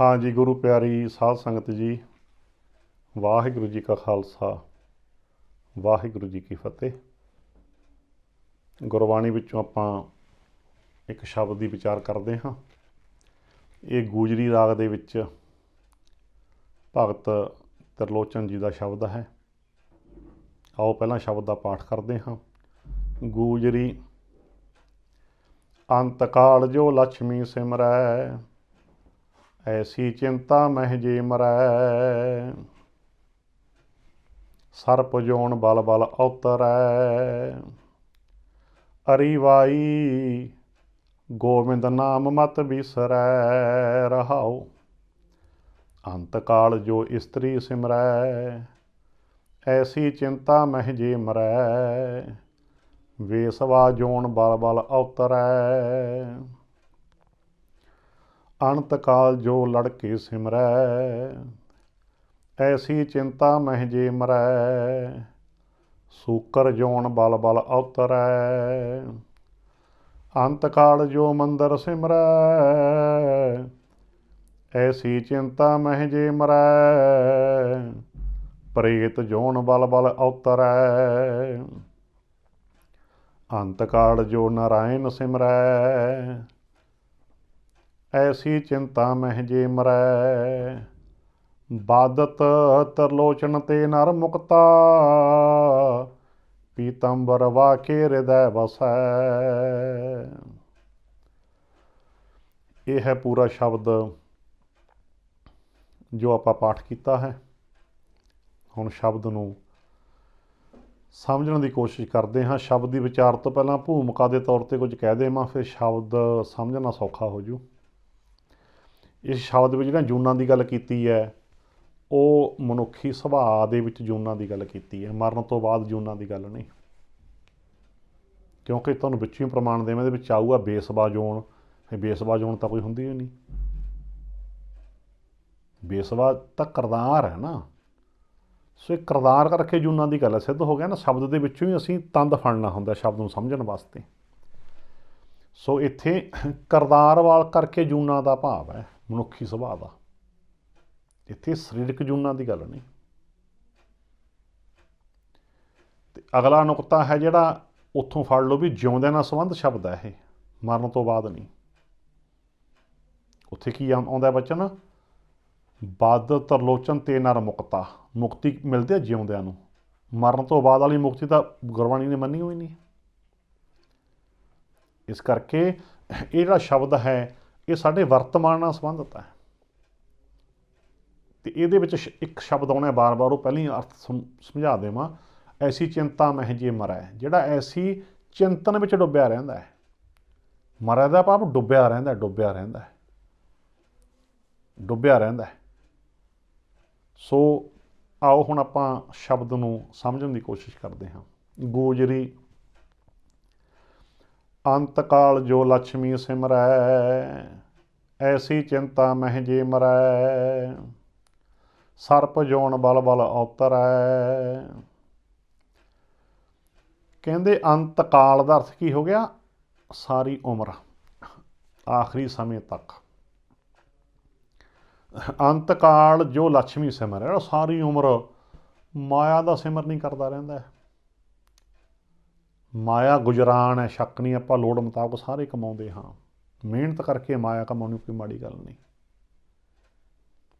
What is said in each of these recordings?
ਹਾਂਜੀ ਗੁਰੂ ਪਿਆਰੀ ਸਾਧ ਸੰਗਤ ਜੀ, ਵਾਹਿਗੁਰੂ ਜੀ ਕਾ ਖਾਲਸਾ, ਵਾਹਿਗੁਰੂ ਜੀ ਕੀ ਫਤਿਹ। ਗੁਰਬਾਣੀ ਵਿੱਚੋਂ ਆਪਾਂ ਇੱਕ ਸ਼ਬਦ ਦੀ ਵਿਚਾਰ ਕਰਦੇ ਹਾਂ। ਇਹ ਗੂਜਰੀ ਰਾਗ ਦੇ ਵਿੱਚ ਭਗਤ ਤਰਲੋਚਨ ਜੀ ਦਾ ਸ਼ਬਦ ਹੈ। ਆਓ ਪਹਿਲਾਂ ਸ਼ਬਦ ਦਾ ਪਾਠ ਕਰਦੇ ਹਾਂ। ਗੂਜਰੀ ਅੰਤਕਾਲ ਜੋ ਲక్ష్ਮੀ ਸਿਮਰੈ ਐਸੀ ਚਿੰਤਾ ਮਹਿ ਜੇ ਮਰੈ। ਸਰਪ ਜੋਨ ਬਲ ਬਲ ਔਤਰੈ। ਅਰੀ ਵਾਈ ਗੋਬਿੰਦ ਨਾਮ ਮਤ ਬਿਸਰੈ ਰਹਾਉ। ਅੰਤ ਕਾਲ ਜੋ ਇਸਤਰੀ ਸਿਮਰੈ। ਐਸੀ ਚਿੰਤਾ ਮਹਿ ਜੇ ਮਰੈ। ਵੇਸਵਾ ਜੋਨ ਬਲ ਬਲ ਔਤਰੈ। ਅਨੰਤ ਕਾਲ ਜੋ ਲੜਕੇ ਸਿਮਰੈ, ਐਸੀ ਚਿੰਤਾ ਮਹਿ ਜੇ ਮਰੈ। ਸੂਕਰ ਜੋਨ ਬਲ ਬਲ ਔਤਰੈ ਅੰਤ ਕਾਲ ਜੋ ਮੰਦਰ ਸਿਮਰੈ, ਐਸੀ ਚਿੰਤਾ ਮਹਿ ਜੇ ਮਰੈ। ਪ੍ਰੇਤ ਜੋਨ ਬਲ ਬਲ ਔਤਰੈ ਅੰਤ ਕਾਲ ਜੋ ਨਾਰਾਇਣ ਸਿਮਰੈ। ਐਸੀ ਚਿੰਤਾ ਮਹਿ ਜੇ ਮਰੈ। ਬਾਦਤ ਤਰਲੋਚਨ ਤੇ ਨਰ ਮੁਕਤਾ। ਪੀਤੰਬਰ ਵਾਕੇ ਹਿਰਦੈ ਵਸੈ। ਇਹ ਹੈ ਪੂਰਾ ਸ਼ਬਦ ਜੋ ਆਪਾਂ ਪਾਠ ਕੀਤਾ ਹੈ। ਹੁਣ ਸ਼ਬਦ ਨੂੰ ਸਮਝਣ ਦੀ ਕੋਸ਼ਿਸ਼ ਕਰਦੇ ਹਾਂ। ਸ਼ਬਦ ਦੀ ਵਿਚਾਰ ਤੋਂ ਪਹਿਲਾਂ ਭੂਮਿਕਾ ਦੇ ਤੌਰ ਤੇ ਕੁਝ ਕਹਿ ਦੇਵਾਂ, ਫਿਰ ਸ਼ਬਦ ਸਮਝਣਾ ਸੌਖਾ ਹੋ ਜੂ। ਇਸ ਸ਼ਬਦ ਵਿੱਚ ਜਿਹੜਾ ਜੂਨਾਂ ਦੀ ਗੱਲ ਕੀਤੀ ਹੈ, ਉਹ ਮਨੁੱਖੀ ਸੁਭਾਅ ਦੇ ਵਿੱਚ ਜੂਨਾਂ ਦੀ ਗੱਲ ਕੀਤੀ ਹੈ। ਮਰਨ ਤੋਂ ਬਾਅਦ ਜੂਨਾਂ ਦੀ ਗੱਲ ਨਹੀਂ। ਕਿਉਂਕਿ ਤੁਹਾਨੂੰ ਵਿੱਚੋਂ ਹੀ ਪ੍ਰਮਾਣ ਦੇਵਾਂ ਦੇ ਵਿੱਚ ਆਊਗਾ ਬੇਸਬਾ ਜੋਨ। ਇਹ ਬੇਸਬਾ ਜੋਨ ਤਾਂ ਕੋਈ ਹੁੰਦੀ ਹੀ ਨਹੀਂ। ਬੇਸਵਾ ਤਾਂ ਕਰਦਾਰ ਹੈ ਨਾ। ਸੋ ਇਹ ਕਰਦਾਰ ਕਰਕੇ ਜੂਨਾਂ ਦੀ ਗੱਲ ਹੈ, ਸਿੱਧ ਹੋ ਗਿਆ ਨਾ। ਸ਼ਬਦ ਦੇ ਵਿੱਚੋਂ ਹੀ ਅਸੀਂ ਤੰਦ ਫੜਨਾ ਹੁੰਦਾ ਸ਼ਬਦ ਨੂੰ ਸਮਝਣ ਵਾਸਤੇ। ਸੋ ਇੱਥੇ ਕਰਦਾਰ ਵਾਲ ਕਰਕੇ ਜੂਨਾਂ ਦਾ ਭਾਵ ਹੈ। ਮਨੁੱਖੀ ਸੁਭਾਅ ਦਾ। ਇੱਥੇ ਸਰੀਰਕ ਜੂਨਾਂ ਦੀ ਗੱਲ ਨਹੀਂ। ਤੇ ਅਗਲਾ ਨੁਕਤਾ ਹੈ ਜਿਹੜਾ ਉੱਥੋਂ ਫੜ ਲਓ ਵੀ ਜਿਉਂਦਿਆਂ ਨਾਲ ਸੰਬੰਧ ਸ਼ਬਦ ਹੈ ਇਹ, ਮਰਨ ਤੋਂ ਬਾਅਦ ਨਹੀਂ। ਉੱਥੇ ਕੀ ਆਉਂਦਾ ਬਚਨ? ਬਾਦ, ਤਰਲੋਚਨ ਤੇ ਨਰ ਮੁਕਤਾ। ਮੁਕਤੀ ਮਿਲਦੀ ਹੈ ਜਿਉਂਦਿਆਂ ਨੂੰ। ਮਰਨ ਤੋਂ ਬਾਅਦ ਵਾਲੀ ਮੁਕਤੀ ਤਾਂ ਗੁਰਬਾਣੀ ਨੇ ਮੰਨੀ ਹੋਈ ਨਹੀਂ। ਇਸ ਕਰਕੇ ਇਹ ਜਿਹੜਾ ਸ਼ਬਦ ਹੈ ਇਹ ਸਾਡੇ ਵਰਤਮਾਨ ਨਾਲ ਸੰਬੰਧਿਤ ਹੈ। ਤੇ ਇਹਦੇ ਵਿੱਚ ਸ਼- ਇੱਕ ਸ਼ਬਦ ਆਉਣਾ ਬਾਰ-ਬਾਰ ਉਹ ਪਹਿਲਾਂ ਹੀ ਅਰਥ ਸਮ- ਸਮਝਾ ਦੇਵਾਂ। ਐਸੀ ਚਿੰਤਾ ਮਹਿ ਜੇ ਮਰੈ, ਜਿਹੜਾ ਐਸੀ ਚਿੰਤਨ ਵਿੱਚ ਡੁੱਬਿਆ ਰਹਿੰਦਾ ਹੈ। ਮਰੈ ਦਾ ਭਾਵ ਡੁੱਬਿਆ ਰਹਿੰਦਾ ਡੁੱਬਿਆ ਰਹਿੰਦਾ ਡੁੱਬਿਆ ਰਹਿੰਦਾ ਸੋ ਆਓ ਹੁਣ ਆਪਾਂ ਸ਼ਬਦ ਨੂੰ ਸਮਝਣ ਦੀ ਕੋਸ਼ਿਸ਼ ਕਰਦੇ ਹਾਂ। ਗੋਜਰੀ ਅੰਤਕਾਲ ਜੋ ਲక్ష్ਮੀ ਸਿਮਰੈ, ਐਸੀ ਚਿੰਤਾ ਮਹਿ ਜੇ ਮਰੈ। ਸਰਪ ਜੋਣ ਬਲ ਬਲ ਔਤਰੈ। ਕਹਿੰਦੇ ਅੰਤਕਾਲ ਦਾ ਅਰਥ ਕੀ ਹੋ ਗਿਆ? ਸਾਰੀ ਉਮਰ। ਆਖਰੀ ਸਮੇਂ ਤੱਕ। ਅੰਤਕਾਲ ਜੋ ਲక్ష్ਮੀ ਸਿਮਰੈ ਉਹ ਸਾਰੀ ਉਮਰ ਮਾਇਆ ਦਾ ਸਿਮਰ ਨਹੀਂ ਕਰਦਾ ਰਹਿੰਦਾ। ਹੈ ਮਾਇਆ ਗੁਜਰਾਨ ਹੈ, ਸ਼ੱਕ ਨਹੀਂ, ਆਪਾਂ ਲੋੜ ਮੁਤਾਬਕ ਸਾਰੇ ਕਮਾਉਂਦੇ ਹਾਂ। ਮਿਹਨਤ ਕਰਕੇ ਮਾਇਆ ਕਮਾਉਣੀ ਕੋਈ ਮਾੜੀ ਗੱਲ ਨਹੀਂ।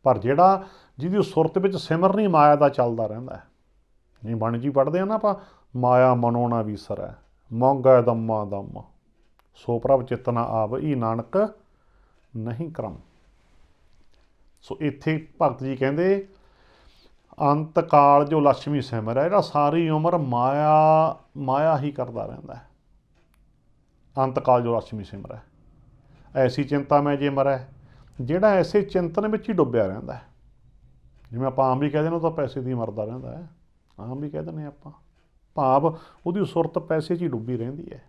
ਪਰ ਜਿਹੜਾ ਜਿਹਦੀ ਸੁਰਤ ਵਿੱਚ ਸਿਮਰ ਨਹੀਂ, ਮਾਇਆ ਦਾ ਚੱਲਦਾ ਰਹਿੰਦਾ ਹੈ। ਨਹੀਂ, ਬਣ ਜੀ ਪੜਦੇ ਆ ਨਾ ਆਪਾਂ, ਮਾਇਆ ਮਨੋਣਾ ਵੀਸਰੈ ਮੋਂਗਾ ਦਮਾ ਦਮ। ਸੋ ਪ੍ਰਭ ਚਿਤਨਾ ਆਵ, ਈ ਨਾਨਕ ਨਹੀਂ ਕਰਮ। ਸੋ ਇੱਥੇ ਭਗਤ ਜੀ ਕਹਿੰਦੇ ਅੰਤ ਕਾਲ ਜੋ ਲక్ష్ਮੀ ਸਿਮਰ ਹੈ ਜਿਹੜਾ ਸਾਰੀ ਉਮਰ ਮਾਇਆ ਮਾਇਆ ਹੀ ਕਰਦਾ ਰਹਿੰਦਾ ਹੈ। ਅੰਤ ਕਾਲ ਜੋ ਲక్ష్ਮੀ ਸਿਮਰ ਹੈ। ਐਸੀ ਚਿੰਤਾ ਮੈਂ ਜੇ ਮਰੈ, ਜਿਹੜਾ ਐਸੇ ਚਿੰਤਨ ਵਿੱਚ ਹੀ ਡੁੱਬਿਆ ਰਹਿੰਦਾ ਹੈ। ਜਿਵੇਂ ਆਪਾਂ ਆਮ ਵੀ ਕਹਿੰਦੇ ਨੇ ਉਹ ਤਾਂ ਪੈਸੇ ਦੀ ਮਰਦਾ ਰਹਿੰਦਾ ਹੈ। ਆਮ ਵੀ ਕਹਿੰਦੇ ਨੇ ਆਪਾਂ। ਭਾਵ ਉਹਦੀ ਸੁਰਤ ਪੈਸੇ 'ਚ ਹੀ ਡੁੱਬੀ ਰਹਿੰਦੀ ਹੈ।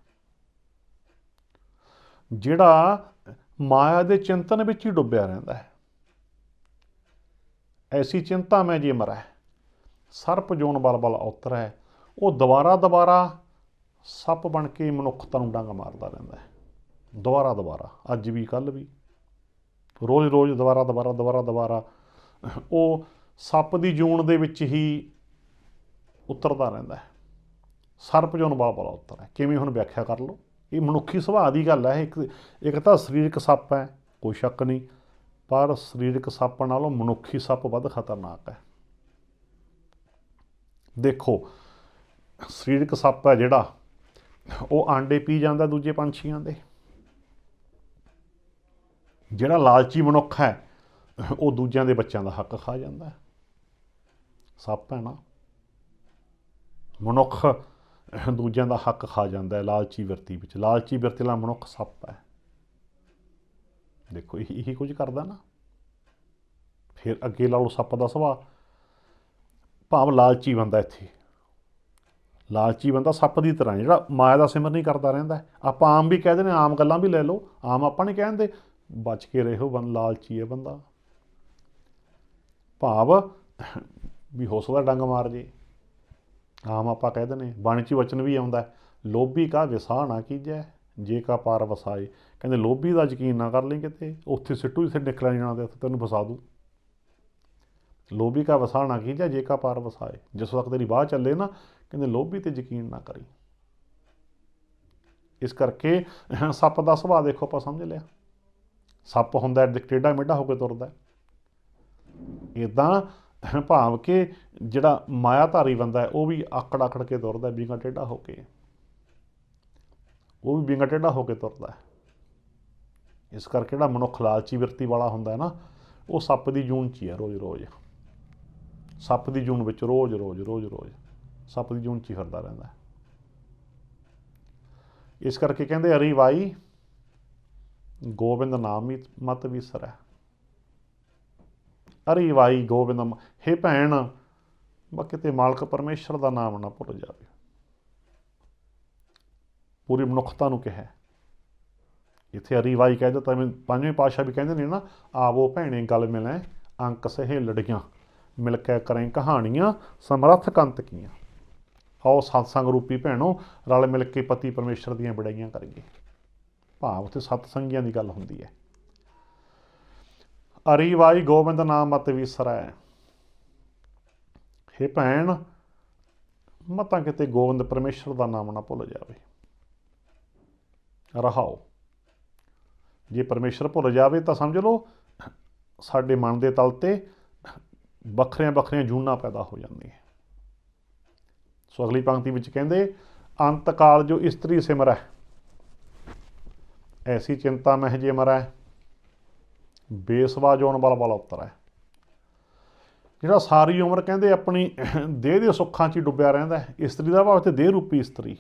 ਜਿਹੜਾ ਮਾਇਆ ਦੇ ਚਿੰਤਨ ਵਿੱਚ ਹੀ ਡੁੱਬਿਆ ਰਹਿੰਦਾ ਹੈ। ਐਸੀ ਚਿੰਤਾ ਮੈਂ ਜੇ ਮਰੈ। ਸਰਪ ਜੋਨ ਬਲ ਬਲ ਉਤਰੈ। ਉਹ ਦੁਬਾਰਾ ਦੁਬਾਰਾ ਸੱਪ ਬਣ ਕੇ ਮਨੁੱਖਤਾ ਨੂੰ ਡੰਗ ਮਾਰਦਾ ਰਹਿੰਦਾ ਹੈ। ਦੁਬਾਰਾ ਦੁਬਾਰਾ, ਅੱਜ ਵੀ ਕੱਲ ਵੀ। ਰੋਜ਼-ਰੋਜ਼ ਦੁਬਾਰਾ ਦੁਬਾਰਾ ਦੁਬਾਰਾ ਦੁਬਾਰਾ ਉਹ ਸੱਪ ਦੀ ਜੂਣ ਦੇ ਵਿੱਚ ਹੀ ਉਤਰਦਾ ਰਹਿੰਦਾ ਹੈ। ਸਰਪ ਜੋ ਬਾਲ ਬਾਲ ਹੈ ਕਿਵੇਂ ਹੁਣ ਵਿਆਖਿਆ ਕਰ ਲਓ? ਇਹ ਮਨੁੱਖੀ ਸੁਭਾਅ ਦੀ ਗੱਲ ਹੈ। ਇੱਕ ਇੱਕ ਤਾਂ ਸਰੀਰਕ ਸੱਪ ਹੈ, ਕੋਈ ਸ਼ੱਕ ਨਹੀਂ। ਪਰ ਸਰੀਰਕ ਸੱਪ ਨਾਲੋਂ ਮਨੁੱਖੀ ਸੱਪ ਵੱਧ ਖਤਰਨਾਕ ਹੈ। ਦੇਖੋ, ਸਰੀਰਕ ਸੱਪ ਹੈ ਜਿਹੜਾ ਉਹ ਆਂਡੇ ਪੀ ਜਾਂਦਾ ਦੂਜੇ ਪੰਛੀਆਂ ਦੇ। ਜਿਹੜਾ ਲਾਲਚੀ ਮਨੁੱਖ ਹੈ, ਉਹ ਦੂਜਿਆਂ ਦੇ ਬੱਚਿਆਂ ਦਾ ਹੱਕ ਖਾ ਜਾਂਦਾ ਹੈ। ਸੱਪ ਹੈ ਨਾ। ਮਨੁੱਖ ਦੂਜਿਆਂ ਦਾ ਹੱਕ ਖਾ ਜਾਂਦਾ ਹੈ ਲਾਲਚੀ ਵਰਤੀ ਵਿੱਚ। ਲਾਲਚੀ ਵਰਤੀ ਵਾਲਾ ਮਨੁੱਖ ਸੱਪ ਹੈ। ਦੇਖੋ ਇਹੀ ਇਹੀ ਕੁਝ ਕਰਦਾ ਨਾ। ਫਿਰ ਅੱਗੇ ਲਾ ਲਓ ਸੱਪ ਦਾ ਸੁਭਾਅ। ਭਾਵ ਲਾਲਚੀ ਬੰਦਾ ਇੱਥੇ। ਲਾਲਚੀ ਬੰਦਾ ਸੱਪ ਦੀ ਤਰ੍ਹਾਂ ਜਿਹੜਾ ਮਾਇਆ ਦਾ ਸਿਮਰ ਨਹੀਂ ਕਰਦਾ ਰਹਿੰਦਾ ਆਪਾਂ ਆਮ ਵੀ ਕਹਿ ਦਿੰਦੇ ਆਮ ਗੱਲਾਂ ਵੀ ਲੈ ਲਓ। ਆਮ ਆਪਾਂ ਨਹੀਂ ਕਹਿੰਦੇ। ਬਚ ਕੇ ਰਹੋ ਬੰਦ, ਲਾਲਚੀ ਹੈ ਬੰਦਾ। ਭਾਵ ਵੀ ਹੋ ਸਕਦਾ ਡੰਗ ਮਾਰ ਜੇ। ਆਮ ਆਪਾਂ ਕਹਿ ਦਿੰਦੇ ਬਾਣੀ 'ਚ ਵਚਨ ਵੀ ਆਉਂਦਾ ਲੋਭੀ ਕਾ ਵਿਸਾਹ ਨਾ ਕੀਜੈ, ਜੇ ਕਾ ਪਾਰ ਵਸਾਏ। ਕਹਿੰਦੇ ਲੋਭੀ ਦਾ ਯਕੀਨ ਨਾ ਕਰ ਲਈ ਕਿਤੇ ਉੱਥੇ ਸਿੱਟੂ ਜਿੱਥੇ ਨਿਕਲਿਆ ਜਾਣਾ ਤੇ ਉੱਥੇ ਤੈਨੂੰ ਫਸਾ ਦੂ। ਲੋਭੀ ਕਾ ਵਸਾਹ ਕੀ ਕੀਜੈ ਜੇ ਕਾ ਪਾਰ ਵਸਾਏ। ਜਿਸ ਵਕਤ ਤੇਰੀ ਬਾਹ ਚੱਲੇ ਨਾ ਕਹਿੰਦੇ ਲੋਭੀ ਤੇ ਯਕੀਨ ਨਾ ਕਰੀ। ਇਸ ਕਰਕੇ ਸੱਪ ਦਾ ਸੁਭਾਅ ਦੇਖੋ ਆਪਾਂ ਸਮਝ ਲਿਆ। ਸੱਪ ਹੁੰਦਾ ਹੈ ਟੇਢਾ ਮੇਢਾ ਹੋ ਕੇ ਤੁਰਦਾ ਇਦਾਂ ਭਾਵ ਕਿ ਜਿਹੜਾ ਮਾਇਆਧਾਰੀ ਬੰਦਾ ਹੈ ਉਹ ਵੀ ਆਕੜ ਆਕੜ ਕੇ ਤੁਰਦਾ ਹੈ, ਵਿੰਗਾ ਟੇਢਾ ਹੋ ਕੇ। ਉਹ ਵੀ ਵਿੰਗਾ ਟੇਢਾ ਹੋ ਕੇ ਤੁਰਦਾ ਹੈ। ਇਸ ਕਰਕੇ ਜਿਹੜਾ ਮਨੁੱਖ ਲਾਲਚੀ ਵਿਰਤੀ ਵਾਲਾ ਹੁੰਦਾ ਹੈ ਨਾ, ਉਹ ਸੱਪ ਦੀ ਜੂਨ 'ਚ ਹੀ ਹੈ ਰੋਜ਼ ਰੋਜ਼। ਸੱਪ ਦੀ ਜੂਨ ਵਿੱਚ ਰੋਜ਼ ਰੋਜ਼ ਰੋਜ਼ ਰੋਜ਼ ਸੱਪ ਦੀ ਜੂਨ 'ਚ ਹੀ ਫਿਰਦਾ ਰਹਿੰਦਾ ਹੈ। ਇਸ ਕਰਕੇ ਕਹਿੰਦੇ ਅਰੀ ਵਾਈ, ਗੋਬਿੰਦ ਨਾਮ ਹੀ ਮਤ ਵਿਸਰੈ। ਅਰੀ ਵਾਈ, ਗੋਬਿੰਦ ਮ- ਹੇ ਭੈਣ ਬਾ ਕਿਤੇ ਮਾਲਕ ਪਰਮੇਸ਼ਰ ਦਾ ਨਾਮ ਨਾ ਭੁੱਲ ਜਾਵੇ। ਪੂਰੀ ਮਨੁੱਖਤਾ ਨੂੰ ਕਿਹਾ। ਇੱਥੇ ਅਰੀ ਵਾਈ ਕਹਿ ਦਿੱਤਾ ਮੈਂ ਪੰਜਵੇਂ ਪਾਤਸ਼ਾਹ ਵੀ ਕਹਿੰਦੇ ਨੇ ਨਾ, ਆਵੋ ਭੈਣੇ, ਗੱਲ ਮਿਲੈ, ਅੰਕ ਸਹੇ ਲੜੀਆਂ, ਮਿਲ ਕੇ ਕਰੇ ਕਹਾਣੀਆਂ, ਸਮਰੱਥ ਕੰਤ ਕੀਆਂ। ਆਓ ਸਤਸੰਗ ਰੂਪੀ ਭੈਣੋ, ਰਲ ਮਿਲ ਕੇ ਪਤੀ ਪਰਮੇਸ਼ਰ ਦੀਆਂ ਬੜਾਈਆਂ ਕਰੀਏ। ਭਾਵ ਉੱਥੇ ਸਤਸੰਗੀਆਂ ਦੀ ਗੱਲ ਹੁੰਦੀ ਹੈ। ਅਰੀ ਵਾਈ ਗੋਬਿੰਦ ਨਾਮ ਮਤ ਵਿਸਰੈ। ਹੇ ਭੈਣ, ਮਤਾਂ ਕਿਤੇ ਗੋਬਿੰਦ ਪਰਮੇਸ਼ਰ ਦਾ ਨਾਮ ਨਾ ਭੁੱਲ ਜਾਵੇ। ਰਹਾਓ। ਜੇ ਪਰਮੇਸ਼ਰ ਭੁੱਲ ਜਾਵੇ ਤਾਂ ਸਮਝ ਲਓ, ਸਾਡੇ ਮਨ ਦੇ ਤਲ ਤੇ ਵੱਖਰੀਆਂ ਵੱਖਰੀਆਂ ਜੂਨਾਂ ਪੈਦਾ ਹੋ ਜਾਂਦੀਆਂ। ਸੋ ਅਗਲੀ ਪੰਕਤੀ ਵਿੱਚ ਕਹਿੰਦੇ ਅੰਤ ਕਾਲ ਜੋ ਇਸਤਰੀ ਸਿਮਰੈ ਐਸੀ ਚਿੰਤਾ ਮਹਿ ਜੇ ਮਰੈ, ਬੇਸਵਾ ਜੋਨ ਬਲ ਬਲ ਉਤਰੈ। ਜਿਹੜਾ ਸਾਰੀ ਉਮਰ ਕਹਿੰਦੇ ਆਪਣੀ ਦੇਹ ਦੇ ਸੁੱਖਾਂ 'ਚ ਹੀ ਡੁੱਬਿਆ ਰਹਿੰਦਾ ਇਸਤਰੀ ਦਾ ਭਾਵ ਤੇ ਦੇਹ ਰੂਪੀ ਇਸਤਰੀ।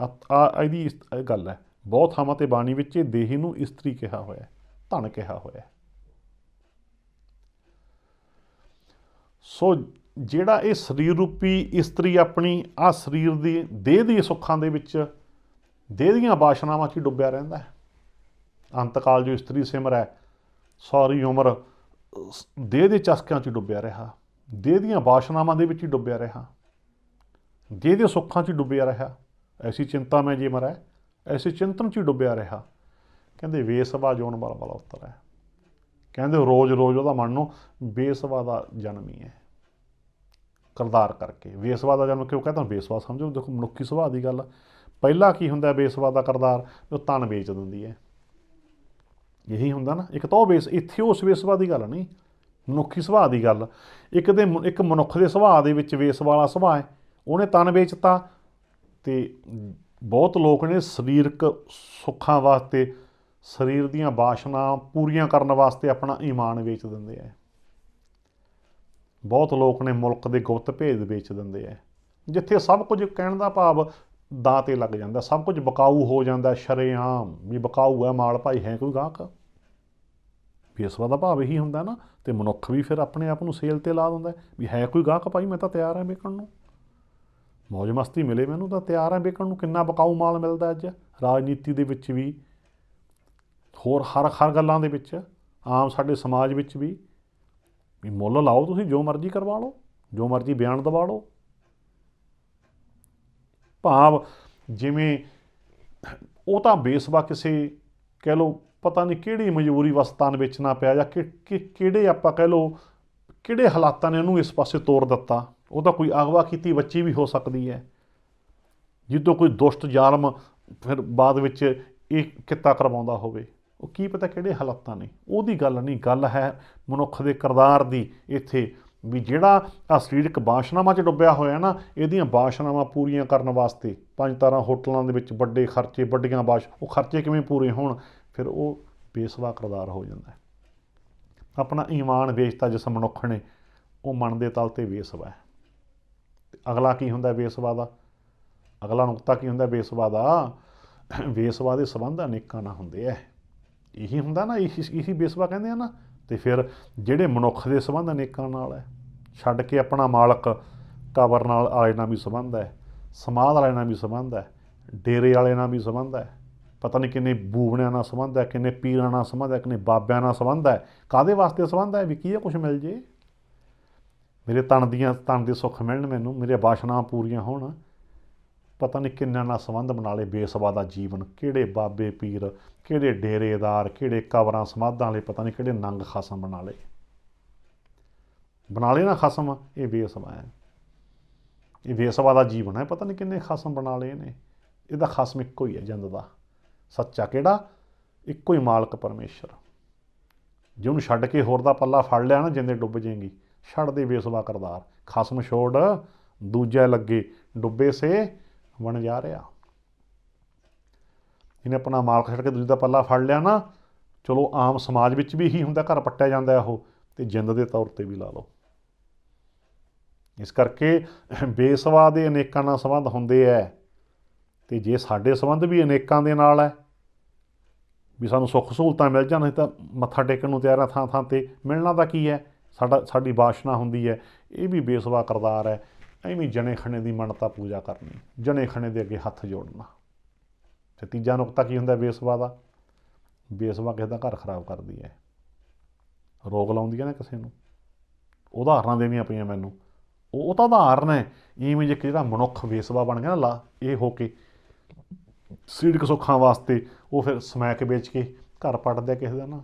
ਆ, ਆ- ਇਹਦੀ ਇਸ- ਇਹ ਗੱਲ ਹੈ। ਬਹੁਤ ਥਾਵਾਂ ਤੇ ਬਾਣੀ ਵਿੱਚ ਇਹ ਦੇਹੀ ਨੂੰ ਇਸਤਰੀ ਕਿਹਾ ਹੋਇਆ ਹੈ ਧਨ ਕਿਹਾ ਹੋਇਆ ਹੈ। ਸੋ ਜਿਹੜਾ ਇਹ ਸਰੀਰ ਰੂਪੀ ਇਸਤਰੀ ਆਪਣੀ ਆ ਸਰੀਰ ਦੀ, ਦੇਹ ਦੀ ਸੁੱਖਾਂ ਦੇ ਵਿੱਚ, ਦੇਹ ਦੀਆਂ ਬਾਸ਼ਨਾਵਾਂ 'ਚ ਹੀ ਡੁੱਬਿਆ ਰਹਿੰਦਾ ਹੈ। ਅੰਤਕਾਲ ਜੋ ਇਸਤਰੀ ਸਿਮਰ ਹੈ, ਸਾਰੀ ਉਮਰ ਦੇਹ ਦੇ ਚਸਕਿਆਂ 'ਚ ਡੁੱਬਿਆ ਰਿਹਾ, ਦੇਹ ਦੀਆਂ ਬਾਸ਼ਨਾਵਾਂ ਦੇ ਵਿੱਚ ਹੀ ਡੁੱਬਿਆ ਰਿਹਾ, ਦੇਹ ਦੇ ਸੁੱਖਾਂ 'ਚ ਹੀ ਡੁੱਬਿਆ ਰਿਹਾ। ਐਸੀ ਚਿੰਤਾ ਮੈਂ ਜੇ ਮਰੈ ਐਸੇ ਚਿੰਤਨ 'ਚ ਹੀ ਡੁੱਬਿਆ ਰਿਹਾ। ਕਹਿੰਦੇ ਵੇਸਵਾ ਜੋਨ ਵਾਲਾ ਵਾਲਾ ਉੱਤਰ। ਹੈ ਕਹਿੰਦੇ ਰੋਜ਼ ਰੋਜ਼ ਉਹਦਾ ਮਨ ਨੂੰ ਬੇਸਵਾ ਦਾ ਜਨਮ ਹੀ। ਹੈ ਕਰਦਾਰ ਕਰਕੇ। ਬੇਸਵਾ ਦਾ ਜਨਮ ਕਿਉਂ ਕਹਿੰਦਾ? ਬੇਸਵਾ ਸਮਝੋ। ਦੇਖੋ, ਮਨੁੱਖੀ ਸੁਭਾਅ ਦੀ ਗੱਲ। ਆ। ਪਹਿਲਾ ਕੀ ਹੁੰਦਾ ਬੇਸਵਾ ਦਾ ਕਰਦਾਰ? ਉਹ ਤਨ ਵੇਚ ਦਿੰਦੀ ਹੈ। ਇਹੀ ਹੁੰਦਾ ਨਾ। ਇੱਕ ਤਾਂ ਉਹ ਬੇਸ, ਇੱਥੇ ਉਸ ਬੇਸਵਾ ਦੀ ਗੱਲ ਨਹੀਂ। ਮਨੁੱਖੀ ਸੁਭਾਅ ਦੀ ਗੱਲ। ਇੱਕ ਦੇ ਇੱਕ ਮਨੁੱਖ ਦੇ ਸੁਭਾਅ ਦੇ ਵਿੱਚ ਵੇਸ ਵਾਲਾ ਸੁਭਾਅ ਹੈ। ਉਹਨੇ ਤਨ ਵੇਚਤਾ ਤੇ ਬਹੁਤ ਲੋਕ ਨੇ ਸਰੀਰਕ ਸੁੱਖਾਂ ਵਾਸਤੇ, ਸਰੀਰ ਦੀਆਂ ਬਾਸ਼ਨਾ ਪੂਰੀਆਂ ਕਰਨ ਵਾਸਤੇ ਆਪਣਾ ਈਮਾਨ ਵੇਚ ਦਿੰਦੇ ਆ। ਬਹੁਤ ਲੋਕ ਨੇ ਮੁਲਕ ਦੇ ਗੁਪਤ ਭੇਦ ਵੇਚ ਦਿੰਦੇ ਆ। ਜਿੱਥੇ ਸਭ ਕੁਝ ਕਹਿਣ ਦਾ ਭਾਵ ਦਾਂ ਤੇ ਲੱਗ ਜਾਂਦਾ, ਸਭ ਕੁਝ ਬਕਾਊ ਹੋ ਜਾਂਦਾ, ਸ਼ਰੇਆਮ, ਵੀ ਬਕਾਊ ਹੈ ਮਾਲ ਭਾਈ ਹੈ ਕੋਈ ਗਾਹਕ? ਬੇਸਵਾ ਦਾ ਭਾਵ ਇਹੀ ਹੁੰਦਾ ਨਾ, ਤੇ ਮਨੁੱਖ ਵੀ ਫਿਰ ਆਪਣੇ ਆਪ ਨੂੰ ਸੇਲ ਤੇ ਲਾ ਦਿੰਦਾ ਵੀ ਹੈ ਕੋਈ ਗਾਹਕ ਭਾਈ, ਮੈਂ ਤਾਂ ਤਿਆਰ ਹਾਂ ਵਿਕਣ ਨੂੰ। ਮौज ਮਸਤੀ ਮਿਲੇ ਮੈਨੂੰ ਤਾਂ ਤਿਆਰ ਹਾਂ ਵੇਖਣ ਨੂੰ ਕਿੰਨਾ ਬਕਾਊ ਮਾਲ ਮਿਲਦਾ ਅੱਜ। ਰਾਜਨੀਤੀ ਦੇ ਵਿੱਚ ਵੀ, ਹੋਰ ਹਰ ਹਰ ਗੱਲਾਂ ਦੇ ਵਿੱਚ, ਆਮ ਸਾਡੇ ਸਮਾਜ ਵਿੱਚ ਵੀ। ਵੀ ਮੁੱਲ ਲਾਓ ਤੁਸੀਂ, ਜੋ ਮਰਜ਼ੀ ਕਰਵਾ ਲਓ, ਜੋ ਮਰਜ਼ੀ ਬਿਆਨ ਦਵਾ ਲਓ। ਭਾਵ ਜਿਵੇਂ ਉਹ ਤਾਂ ਬੇਸਵਾ ਕਿਸੇ, ਕਹਿ ਲਓ, ਪਤਾ ਨਹੀਂ ਕਿਹੜੀ ਮਜਬੂਰੀ ਵਸਤਾਨ ਵੇਚਣਾ ਪਿਆ ਜਾਂ ਕਿ, ਕਿ- ਕਿਹੜੇ ਆਪਾਂ ਕਹਿ ਲਓ, ਕਿਹੜੇ ਹਾਲਾਤਾਂ ਨੇ ਉਹਨੂੰ ਇਸ ਪਾਸੇ ਤੋਰ ਦਿੱਤਾ। ਉਹ ਤਾਂ ਕੋਈ ਅਗਵਾ ਕੀਤੀ ਬੱਚੀ ਵੀ ਹੋ ਸਕਦੀ ਹੈ। ਜਿੱਦੋਂ ਕੋਈ ਦੁਸ਼ਟ ਜ਼ਾਲਮ ਫਿਰ ਬਾਅਦ ਵਿੱਚ ਇਹ ਕਿੱਤਾ ਕਰਵਾਉਂਦਾ ਹੋਵੇ। ਉਹ ਕੀ ਪਤਾ ਕਿਹੜੇ ਹਾਲਾਤਾਂ ਨੇ। ਉਹਦੀ ਗੱਲ ਨਹੀਂ, ਗੱਲ ਹੈ ਮਨੁੱਖ ਦੇ ਕਿਰਦਾਰ ਦੀ ਇੱਥੇ ਵੀ ਜਿਹੜਾ ਆ ਸਰੀਰਕ ਬਾਸ਼ਨਾਵਾਂ 'ਚ ਡੁੱਬਿਆ ਹੋਇਆ ਨਾ, ਇਹਦੀਆਂ ਬਾਸ਼ਨਾਵਾਂ ਪੂਰੀਆਂ ਕਰਨ ਵਾਸਤੇ ਪੰਜ ਤਾਰਾ ਹੋਟਲਾਂ ਦੇ ਵਿੱਚ ਵੱਡੇ ਖਰਚੇ, ਵੱਡੀਆਂ ਬਾਸ਼, ਉਹ ਖਰਚੇ ਕਿਵੇਂ ਪੂਰੇ ਹੋਣ? ਫਿਰ ਉਹ ਬੇਸਵਾ ਕਿਰਦਾਰ ਹੋ ਜਾਂਦਾ ਆਪਣਾ ਈਮਾਨ ਵੇਚਤਾ ਜਿਸ ਮਨੁੱਖ ਨੇ, ਉਹ ਮਨ ਦੇ ਤਲ ਤੇ ਬੇਸਵਾ ਹੈ। ਅਗਲਾ ਕੀ ਹੁੰਦਾ ਬੇਸਵਾ ਦਾ ਅਗਲਾ ਨੁਕਤਾ ਕੀ ਹੁੰਦਾ ਬੇਸਵਾ ਦਾ ਬੇਸਵਾ ਦੇ ਸੰਬੰਧ ਅਨੇਕਾਂ ਨਾਲ ਹੁੰਦੇ ਐ। ਇਹੀ ਹੁੰਦਾ ਨਾ, ਇਹੀ ਇਹੀ ਬੇਸਵਾ ਕਹਿੰਦੇ ਆ ਨਾ। ਤੇ ਫਿਰ ਜਿਹੜੇ ਮਨੁੱਖ ਦੇ ਸੰਬੰਧ ਅਨੇਕਾਂ ਨਾਲ ਹੈ ਛੱਡ ਕੇ ਆਪਣਾ ਮਾਲਕ ਕਬਰ ਨਾਲ ਵਾਲੇ ਨਾਲ ਵੀ ਸੰਬੰਧ ਹੈ ਸਮਾਧ ਵਾਲੇ ਨਾਲ ਵੀ ਸੰਬੰਧ ਹੈ ਡੇਰੇ ਵਾਲੇ ਨਾਲ ਵੀ ਸੰਬੰਧ ਹੈ ਪਤਾ ਨਹੀਂ ਕਿੰਨੇ ਬੂਬਣਿਆਂ ਨਾਲ ਸੰਬੰਧ ਹੈ ਕਿੰਨੇ ਪੀਰਾਂ ਨਾਲ ਸੰਬੰਧ ਹੈ ਕਿੰਨੇ ਬਾਬਿਆਂ ਨਾਲ ਸੰਬੰਧ ਹੈ ਕਾਦੇ ਵਾਸਤੇ ਸੰਬੰਧ ਹੈ ਵੀ ਕੀ ਹੈ ਕੁਝ ਮਿਲ ਜੇ। ਮੇਰੇ ਤਨ ਦੀਆਂ, ਤਨ ਦੇ ਸੁੱਖ ਮਿਲਣ ਮੈਨੂੰ, ਮੇਰੇ ਬਾਸ਼ਨਾਵਾਂ ਪੂਰੀਆਂ ਹੋਣ। ਪਤਾ ਨਹੀਂ ਕਿੰਨਾ ਨਾਲ ਸੰਬੰਧ ਬਣਾ ਲਏ ਬੇਸਵਾ ਦਾ ਜੀਵਨ। ਕਿਹੜੇ ਬਾਬੇ ਪੀਰ, ਕਿਹੜੇ ਡੇਰੇਦਾਰ, ਕਿਹੜੇ ਕਬਰਾਂ ਸਮਾਧਾਂ ਵਾਲੇ ਪਤਾ ਨਹੀਂ ਕਿਹੜੇ ਨੰਗ ਖਸਮ ਬਣਾ ਲਏ। ਬਣਾ ਲਏ ਨਾ ਖਸਮ, ਇਹ ਬੇਸਵਾ ਹੈ। ਇਹ ਬੇਸਵਾ ਦਾ ਜੀਵਨ ਹੈ, ਪਤਾ ਨਹੀਂ ਕਿੰਨੇ ਖਸਮ ਬਣਾ ਲਏ ਨੇ। ਇਹਦਾ ਖਸਮ ਇੱਕੋ ਹੀ ਹੈ, ਜਿੰਦ ਦਾ। ਸੱਚਾ ਕਿਹੜਾ? ਇੱਕੋ ਹੀ ਮਾਲਕ ਪਰਮੇਸ਼ਰ। ਜੇ ਉਹਨੂੰ ਛੱਡ ਕੇ ਹੋਰ ਦਾ ਪੱਲਾ ਫੜ ਲਿਆ ਨਾ, ਜਿੰਦੇ ਡੁੱਬ ਜਾਏਗੀ। ਛੱਡ ਦੇ ਬੇਸਵਾ ਕਰਦਾਰ। ਖਸਮ ਛੋੜ, ਦੂਜਾ ਲੱਗੇ, ਡੁੱਬੇ ਸੇ ਬਣ ਜਾ ਰਿਹਾ। ਇਹਨੇ ਆਪਣਾ ਮਾਲਕ ਛੱਡ ਕੇ ਦੂਜੇ ਦਾ ਪੱਲਾ ਫੜ ਲਿਆ ਨਾ, ਚਲੋ ਆਮ ਸਮਾਜ ਵਿੱਚ ਵੀ ਇਹੀ ਹੁੰਦਾ, ਘਰ ਪੱਟਿਆ ਜਾਂਦਾ ਉਹ, ਤੇ ਜਿੰਦ ਦੇ ਤੌਰ ਤੇ ਵੀ ਲਾ ਲਓ। ਇਸ ਕਰਕੇ ਬੇਸਵਾ ਦੇ ਅਨੇਕਾਂ ਨਾਲ ਸੰਬੰਧ ਹੁੰਦੇ ਐ, ਤੇ ਜੇ ਸਾਡੇ ਸੰਬੰਧ ਵੀ ਅਨੇਕਾਂ ਦੇ ਨਾਲ ਹੈ ਵੀ ਸਾਨੂੰ ਸੁੱਖ ਸਹੂਲਤਾਂ ਮਿਲ ਜਾਣ ਤਾਂ ਮੱਥਾ ਟੇਕਣ ਨੂੰ ਤਿਆਰ ਆ ਥਾਂ ਥਾਂ ਤੇ, ਮਿਲਣਾ ਤਾਂ ਕੀ ਹੈ ਸਾਡਾ ਸਾਡੀ ਬਾਸ਼ਨਾ ਹੁੰਦੀ ਹੈ, ਇਹ ਵੀ ਬੇਸਵਾ ਕਰਦਾਰ ਹੈ। ਐਵੇਂ ਜਣੇ ਖਣੇ ਦੀ ਮੰਨਤਾ ਪੂਜਾ ਕਰਨੀ, ਜਣੇ ਖਣੇ ਦੇ ਅੱਗੇ ਹੱਥ ਜੋੜਨਾ। ਤੇ ਤੀਜਾ ਨੁਕਤਾ ਕੀ ਹੁੰਦਾ ਬੇਸਵਾ ਦਾ? ਬੇਸਵਾ ਕਿਸੇ ਦਾ ਘਰ ਖਰਾਬ ਕਰਦੀ ਹੈ। ਰੋਗ ਲਾਉਂਦੀ ਹੈ ਨਾ ਕਿਸੇ ਨੂੰ। ਉਦਾਹਰਨਾਂ ਦੇਣੀਆਂ ਪਈਆਂ ਮੈਨੂੰ। ਉਹ ਤਾਂ ਉਦਾਹਰਨ ਹੈ, ਇਵੇਂ ਜੇ ਜਿਹੜਾ ਮਨੁੱਖ ਬੇਸਵਾ ਬਣ ਗਿਆ ਨਾ, ਲਾ, ਇਹ ਹੋ ਕੇ ਸਰੀਰਕ ਸੁੱਖਾਂ ਵਾਸਤੇ ਉਹ ਫਿਰ ਸਮੈਕ ਵੇਚ ਕੇ ਘਰ ਪੱਟਦੇ ਕਿਸੇ ਦਾ ਨਾ।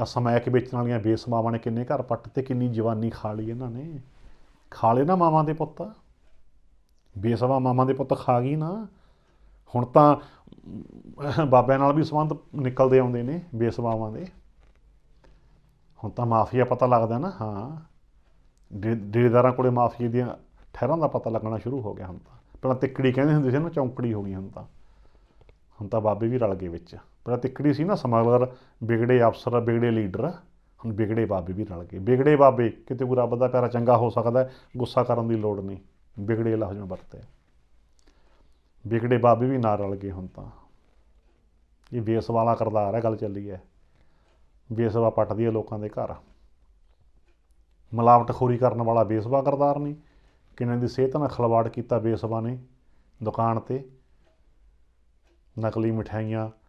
ਆ ਸਮੈਕ ਵੇਚਣ ਵਾਲੀਆਂ ਬੇਸਮਾਵਾਂ ਨੇ ਕਿੰਨੇ ਘਰ ਪੱਟ ਤੇ ਕਿੰਨੀ ਜਵਾਨੀ ਖਾ ਲਈ ਇਹਨਾਂ ਨੇ। ਖਾ ਲਏ ਨਾ ਮਾਵਾਂ ਦੇ ਪੁੱਤ। ਬੇਸਵਾ ਮਾਵਾਂ ਦੇ ਪੁੱਤ ਖਾ ਗਈ ਨਾ। ਹੁਣ ਤਾਂ ਬਾਬਿਆਂ ਨਾਲ ਵੀ ਸੰਬੰਧ ਨਿਕਲਦੇ ਆਉਂਦੇ ਨੇ ਬੇਸਵਾਵਾਂ ਦੇ। ਹੁਣ ਤਾਂ ਮਾਫੀਆ ਪਤਾ ਲੱਗਦਾ ਨਾ, ਹਾਂ। ਡੇ- ਡੇਰੇਦਾਰਾਂ ਕੋਲੇ ਮਾਫੀਏ ਦੀਆਂ ਠਹਿਰਾਂ ਦਾ ਪਤਾ ਲੱਗਣਾ ਸ਼ੁਰੂ ਹੋ ਗਿਆ ਹੁਣ ਤਾਂ। ਪਹਿਲਾਂ ਤਿੱਕੜੀ ਕਹਿੰਦੇ ਹੁੰਦੇ ਸੀ ਨਾ, ਚੌਂਕੜੀ ਹੋ ਗਈ ਹੁਣ ਤਾਂ। ਹੁਣ ਤਾਂ ਬਾਬੇ ਵੀ ਰਲ ਗਏ ਵਿੱਚ। ਪਹਿਲਾਂ ਤਿੱਕੜੀ ਸੀ ਨਾ ਸਮਗਲਰ ਵਿਗੜੇ ਅਫਸਰ ਵਿਗੜੇ ਲੀਡਰ। ਹੁਣ ਵਿਗੜੇ ਬਾਬੇ ਵੀ ਰਲ ਗਏ। ਵਿਗੜੇ ਬਾਬੇ, ਕਿਤੇ ਕੋਈ ਰੱਬ ਦਾ ਪਿਆਰਾ ਚੰਗਾ ਹੋ ਸਕਦਾ, ਗੁੱਸਾ ਕਰਨ ਦੀ ਲੋੜ ਨਹੀਂ। ਵਿਗੜੇ ਲਫ਼ਜ਼ ਨੂੰ ਵਰਤਿਆ ਵਿਗੜੇ ਬਾਬੇ ਵੀ ਨਾਲ ਰਲ ਗਏ ਹੁਣ ਤਾਂ। ਇਹ ਵੇਸ ਵਾਲਾ ਕਰਦਾਰ ਹੈ, ਗੱਲ ਚੱਲੀ ਹੈ। ਬੇਸਵਾ ਪੱਟਦੀ ਹੈ ਲੋਕਾਂ ਦੇ ਘਰ। ਮਿਲਾਵਟਖੋਰੀ ਕਰਨ ਵਾਲਾ ਬੇਸਵਾ ਕਰਦਾਰ ਨਹੀਂ। ਕਿੰਨੇ ਦੀ ਸਿਹਤ ਨਾਲ ਖਿਲਵਾੜ ਕੀਤਾ ਬੇਸਵਾ ਨੇ ਦੁਕਾਨ ਤੇ। ਨਕਲੀ ਮਠਿਆਈਆਂ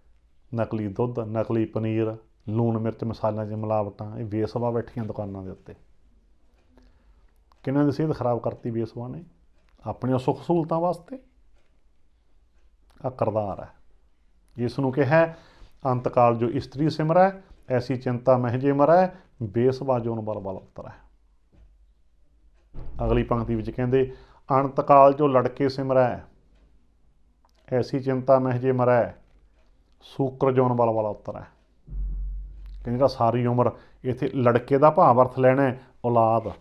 ਨਕਲੀ ਦੁੱਧ, ਨਕਲੀ ਪਨੀਰ, ਲੂਣ ਮਿਰਚ, ਮਸਾਲਿਆਂ 'ਚ ਮਿਲਾਵਟਾਂ, ਇਹ ਬੇਸਵਾ ਬੈਠੀਆਂ ਦੁਕਾਨਾਂ ਦੇ ਉੱਤੇ। ਕਿਹਨਾਂ ਦੀ ਸਿਹਤ ਖਰਾਬ ਕਰਤੀ ਬੇਸਵਾ ਨੇ? ਆਪਣੀਆਂ ਸੁੱਖ ਸਹੂਲਤਾਂ ਵਾਸਤੇ? ਆ ਕਰਦਾਰ ਹੈ। ਇਸ ਨੂੰ ਕਿਹਾ ਅੰਤਕਾਲ ਜੋ ਇਸਤਰੀ ਸਿਮਰੈ ਐਸੀ ਚਿੰਤਾ ਮਹਿਜੇ ਮਰੈ, ਬੇਸਵਾ ਜੋਨ ਬਲ ਬਲ ਉਤਰੈ। ਅਗਲੀ ਪੰਕਤੀ ਵਿੱਚ ਕਹਿੰਦੇ, ਅੰਤਕਾਲ ਜੋ ਲੜਕੇ ਸਿਮਰੈ, ਐਸੀ ਚਿੰਤਾ ਮਹਿਜੇ ਮਰੈ ਸੂਕਰ ਜੋਨ ਵਾਲਾ ਉੱਤਰ ਹੈ। ਕਹਿੰਦੇ ਜਿਹੜਾ ਸਾਰੀ ਉਮਰ ਇੱਥੇ ਲੜਕੇ ਦਾ ਭਾਵ ਅਰਥ ਲੈਣਾ ਹੈ, ਔਲਾਦ।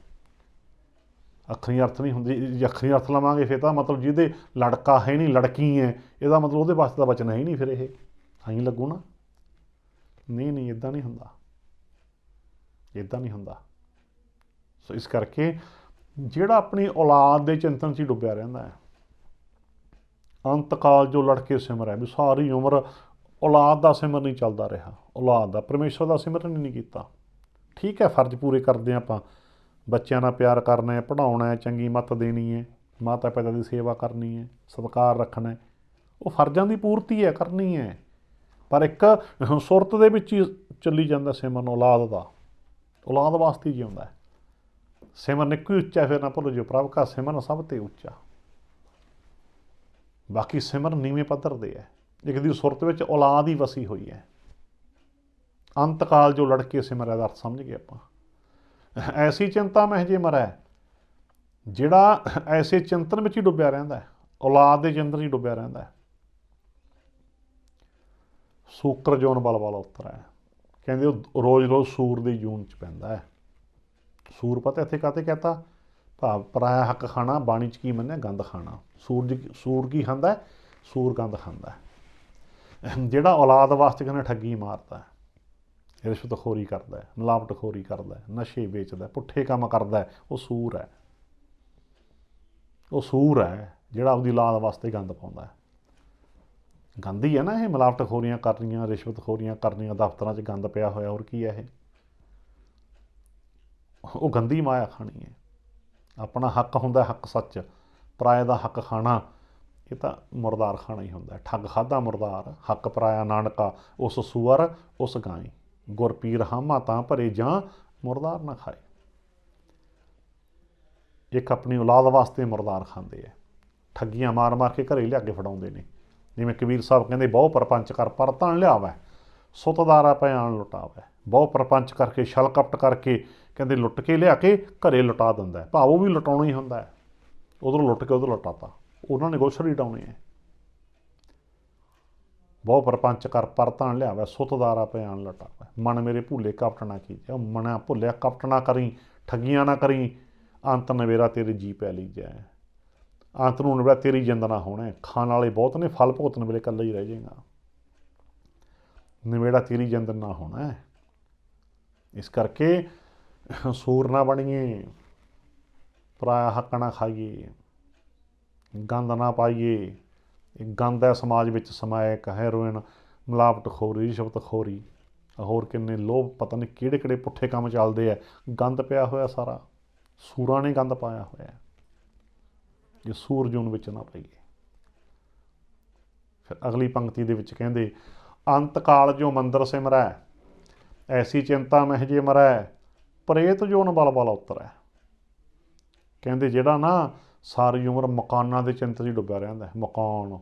ਅੱਖਰੀ ਅਰਥ ਨਹੀਂ ਹੁੰਦੀ ਜੇ ਅੱਖਰੀ ਅਰਥ ਲਵਾਂਗੇ ਫਿਰ ਤਾਂ ਮਤਲਬ ਜਿਹਦੇ ਲੜਕਾ ਹੈ ਨਹੀਂ ਲੜਕੀ ਹੈ ਇਹਦਾ ਮਤਲਬ ਉਹਦੇ ਵਾਸਤੇ ਤਾਂ ਬਚਨ ਹੈ ਹੀ ਨਹੀਂ ਫਿਰ ਇਹ। ਐਂ ਲੱਗੂ ਨਾ। ਨਹੀਂ ਨਹੀਂ ਇਦਾਂ ਨਹੀਂ ਹੁੰਦਾ। ਇਦਾਂ ਨਹੀਂ ਹੁੰਦਾ। ਸੋ ਇਸ ਕਰਕੇ ਜਿਹੜਾ ਆਪਣੀ ਔਲਾਦ ਦੇ ਚਿੰਤਨ 'ਚ ਹੀ ਡੁੱਬਿਆ ਰਹਿੰਦਾ ਹੈ। ਅੰਤਕਾਲ ਜੋ ਲੜਕੇ ਸਿਮਰ ਹੈ ਵੀ ਸਾਰੀ ਉਮਰ ਔਲਾਦ ਦਾ ਸਿਮਰ ਨਹੀਂ ਚੱਲਦਾ ਰਿਹਾ। ਔਲਾਦ ਦਾ ਪਰਮੇਸ਼ਰ ਦਾ ਸਿਮਰਨ ਹੀ ਨਹੀਂ ਕੀਤਾ। ਠੀਕ ਹੈ, ਫਰਜ਼ ਪੂਰੇ ਕਰਦੇ ਹਾਂ ਆਪਾਂ। ਬੱਚਿਆਂ ਨਾਲ ਪਿਆਰ ਕਰਨਾ ਹੈ, ਪੜ੍ਹਾਉਣਾ ਹੈ, ਚੰਗੀ ਮੱਤ ਦੇਣੀ ਹੈ। ਮਾਤਾ ਪਿਤਾ ਦੀ ਸੇਵਾ ਕਰਨੀ ਹੈ, ਸਤਿਕਾਰ ਰੱਖਣਾ ਹੈ। ਉਹ ਫਰਜ਼ਾਂ ਦੀ ਪੂਰਤੀ ਹੈ, ਕਰਨੀ ਹੈ। ਪਰ ਇੱਕ ਸੁਰਤ ਦੇ ਵਿੱਚ ਹੀ ਚੱਲੀ ਜਾਂਦਾ ਸਿਮਰਨ ਔਲਾਦ ਦਾ। ਔਲਾਦ ਵਾਸਤੇ ਜਿਉਂਦਾ ਹੈ। ਸਿਮਰਨ ਇੱਕੋ ਹੀ ਉੱਚਾ ਫਿਰ ਨਾ ਭੁੱਲ ਜੋ ਪ੍ਰਭ ਕਾ ਸਿਮਰਨ ਸਭ ਤੇ ਉੱਚਾ। ਬਾਕੀ ਸਿਮਰਨ ਨੀਵੇਂ ਪੱਧਰ ਦੇ ਹੈ। ਇੱਕ ਦੀ ਸੁਰਤ ਵਿੱਚ ਔਲਾਦ ਹੀ ਵਸੀ ਹੋਈ ਹੈ। ਅੰਤਕਾਲ ਜੋ ਲੜਕੇ ਸਿਮਰੈ ਦਾ ਅਰਥ ਸਮਝ ਗਏ ਆਪਾਂ। ਐਸੀ ਚਿੰਤਾ ਮਹਿਜੇ ਮਰੈ ਜਿਹੜਾ ਐਸੇ ਚਿੰਤਨ ਵਿੱਚ ਹੀ ਡੁੱਬਿਆ ਰਹਿੰਦਾ ਹੈ, ਔਲਾਦ ਦੇ ਚਿੰਤਨ ਹੀ ਡੁੱਬਿਆ ਰਹਿੰਦਾ ਹੈ। ਸੂਕਰ ਜੋਨ ਬਲ ਵਾਲਾ ਉੱਤਰ ਹੈ। ਕਹਿੰਦੇ ਉਹ ਰੋਜ਼-ਰੋਜ਼ ਸੂਰ ਦੀ ਜੂਨ ਚ ਪੈਂਦਾ ਹੈ। ਸੂਰ ਪਤਾ ਇੱਥੇ ਕਾਤੇ ਕਹਤਾ? ਭਾਵ ਪਰਾਇਆ ਹੱਕ ਖਾਣਾ, ਬਾਣੀ ਚ ਕੀ ਮੰਨਿਆ? ਗੰਦ ਖਾਣਾ। ਸੂਰ ਸੂਰ ਕੀ ਖਾਂਦਾ ਸੂਰ ਗੰਦ ਖਾਂਦਾ ਜਿਹੜਾ ਔਲਾਦ ਵਾਸਤੇ ਕਹਿੰਦੇ ਠੱਗੀ ਮਾਰਦਾ ਰਿਸ਼ਵਤਖੋਰੀ ਕਰਦਾ ਮਿਲਾਵਟਖੋਰੀ ਕਰਦਾ ਨਸ਼ੇ ਵੇਚਦਾ ਪੁੱਠੇ ਕੰਮ ਕਰਦਾ ਉਹ ਸੂਰ ਹੈ। ਉਹ ਸੂਰ ਹੈ, ਜਿਹੜਾ ਆਪਦੀ ਔਲਾਦ ਵਾਸਤੇ ਗੰਦ ਪਾਉਂਦਾ ਹੈ। ਗੰਦ ਹੈ ਨਾ ਇਹ ਮਿਲਾਵਟਖੋਰੀਆਂ ਕਰਨੀਆਂ ਰਿਸ਼ਵਤਖੋਰੀਆਂ ਕਰਨੀਆਂ, ਦਫ਼ਤਰਾਂ 'ਚ ਗੰਦ ਪਿਆ ਹੋਇਆ, ਹੋਰ ਕੀ ਹੈ ਇਹ? ਉਹ ਗੰਦੀ ਮਾਇਆ ਖਾਣੀ ਹੈ। ਆਪਣਾ ਹੱਕ ਹੁੰਦਾ ਹੱਕ ਸੱਚ, ਪਰਾਏ ਦਾ ਹੱਕ ਖਾਣਾ ਇਹ ਤਾਂ ਮੁਰਦਾਰ ਖਾਣਾ ਹੀ ਹੁੰਦਾ ਠੱਗ ਖਾਦਾ ਮੁਰਦਾਰ, ਹੱਕ ਪਰਾਇਆ ਨਾਨਕਾ, ਉਸ ਸੂਰ ਉਸ ਗਾਈ। ਗੁਰਪੀਰ ਹਾਮਾ ਤਾਂ ਭਰੇ ਜਾਂ ਮੁਰਦਾਰ ਨਾ ਖਾਏ। ਇੱਕ ਆਪਣੀ ਔਲਾਦ ਵਾਸਤੇ ਮੁਰਦਾਰ ਖਾਂਦੇ ਆ ਠੱਗੀਆਂ ਮਾਰ ਮਾਰ ਕੇ ਘਰੇ ਲਿਆ ਕੇ ਫੜਾਉਂਦੇ ਨੇ। ਜਿਵੇਂ ਕਬੀਰ ਸਾਹਿਬ ਕਹਿੰਦੇ, ਬਹੁ ਪਰਪੰਚ ਕਰ ਪਰਤਣ ਲਿਆਵੈ, ਸੁਤਦਾਰਾ ਪਿਆਣ ਲੁਟਾਵੈ। ਬਹੁ ਪਰਪੰਚ ਕਰਕੇ ਛਲ ਕਪਟ ਕਰਕੇ ਕਹਿੰਦੇ ਲੁੱਟ ਕੇ ਲਿਆ ਕੇ ਘਰੇ ਲੁਟਾ ਦਿੰਦਾ ਭਾਵ ਉਹ ਵੀ ਲੁਟਾਉਣਾ ਹੀ ਹੁੰਦਾ ਉਧਰੋਂ ਲੁੱਟ ਕੇ ਉਧਰ ਲੁਟਾਤਾ। ਉਹਨਾਂ ਨੇ ਗੋਸ਼ਰੀ ਡਾਉਣੀ। ਹੈ ਬਹੁ ਪਰਪੰਚ ਕਰ ਪਰਤਣ ਲਿਆਵੈ, ਸੁਤਦਾਰਾ ਪਿਆਣ ਲਟਾਵੇ ਮਨ ਮੇਰੇ ਭੁੱਲੇ ਕਪਟ ਨਾ ਕੀਜੈ। ਮਨਾ ਭੁੱਲਿਆ, ਕਪਟ ਨਾ ਕਰੀ, ਠੱਗੀਆਂ ਨਾ ਕਰੀ। ਅੰਤ ਨਵੇਰਾ ਤੇਰੇ ਜੀ ਪੈ ਲੀਜੈ ਅੰਤ ਨੂੰ ਨਿਬੜਾ ਤੇਰੀ ਜਿੰਦ ਨਾ ਹੋਣਾ। ਖਾਣ ਵਾਲੇ ਬਹੁਤ ਨੇ, ਫਲ ਭੋਗਤਣ ਵੇਲੇ ਇਕੱਲਾ ਹੀ ਰਹਿ ਜਾਏਗਾ। ਨਵੇੜਾ ਤੇਰੀ ਜਿੰਦ ਨਾ ਹੋਣਾ। ਇਸ ਕਰਕੇ ਸੂਰ ਨਾ ਬਣੀਏ, ਪਰਾਇਆ ਹੱਕ ਨਾ ਖਾਈਏ। ਗੰਦ ਨਾ ਪਾਈਏ। ਇਹ ਗੰਦ ਹੈ ਸਮਾਜ ਵਿੱਚ ਸਮਾਇਆ ਇੱਕ ਹੈਰੋਇਨ ਮਿਲਾਵਟ ਖੋਰੀ ਰਿਸ਼ਵਤ ਖੋਰੀ ਹੋਰ ਕਿੰਨੇ ਲੋਭ, ਪਤਾ ਨਹੀਂ ਕਿਹੜੇ ਕਿਹੜੇ ਪੁੱਠੇ ਕੰਮ ਚੱਲਦੇ ਆ। ਗੰਦ ਪਿਆ ਹੋਇਆ ਸਾਰਾ। ਸੂਰਾਂ ਨੇ ਗੰਦ ਪਾਇਆ ਹੋਇਆ ਜੇ ਸੂਰ ਜੂਨ ਵਿੱਚ ਨਾ ਪਈਏ। ਫਿਰ ਅਗਲੀ ਪੰਕਤੀ ਦੇ ਵਿੱਚ ਕਹਿੰਦੇ, ਅੰਤ ਕਾਲ ਜੋ ਮੰਦਰ ਸਿਮਰੈ, ਐਸੀ ਚਿੰਤਾ ਮਹਿ ਜੇ ਮਰੈ, ਪ੍ਰੇਤ ਜੋਨ ਬਲ ਬਲ ਉਤਰੈ। ਕਹਿੰਦੇ ਜਿਹੜਾ ਨਾ ਸਾਰੀ ਉਮਰ ਮਕਾਨਾਂ ਦੇ ਚਿੰਤਾ 'ਚ ਡੁੱਬਿਆ ਰਹਿੰਦਾ ਹੈ। ਮਕਾਨ।